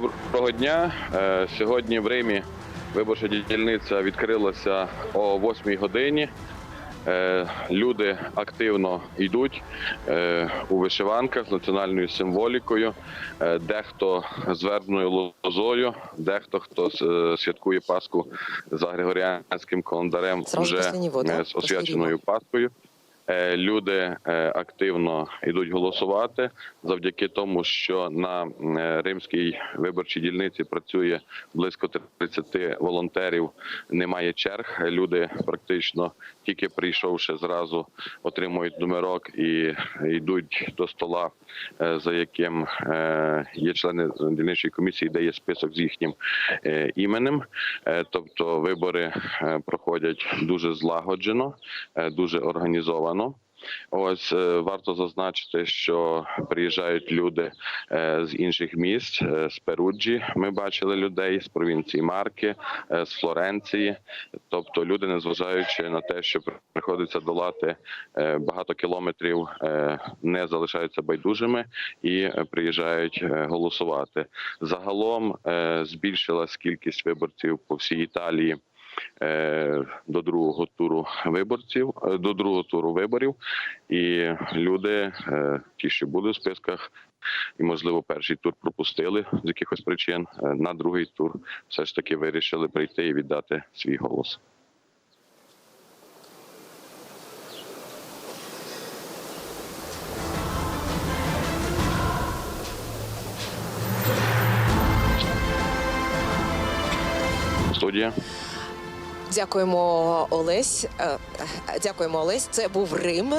Доброго дня. Е, Сьогодні в Римі виборча дільниця відкрилася о 8 годині. Е, Люди активно йдуть е, у вишиванках з національною символікою. Дехто з вербною лозою, дехто хто святкує Пасху за григоріанським календарем вже з освяченою Пасхою. Е, Люди е, активно йдуть голосувати завдяки тому, що на е, римській виборчій дільниці працює близько 30 волонтерів. Немає черг. Люди практично тільки прийшовши зразу отримують номерок і йдуть до стола, за яким є члени дільничої комісії, де є список з їхнім іменем. Тобто вибори проходять дуже злагоджено, дуже організовано. Ось е, варто зазначити, що приїжджають люди е, з інших міст, е, з Перуджі. Ми бачили людей з провінції Марки, з Флоренції. Тобто люди, незважаючи на те, що приходиться долати багато кілометрів, не залишаються байдужими і приїжджають голосувати. Загалом збільшилась кількість виборців по всій Італії до другого туру виборців, е, до другого туру виборів, і люди, е, ті, що були в списках, і можливо перший тур пропустили з якихось причин. е, На другий тур все ж таки вирішили прийти і віддати свій голос. Студія. Дякуємо, Олесь. Е, Дякуємо, Олесь. Це був Рим.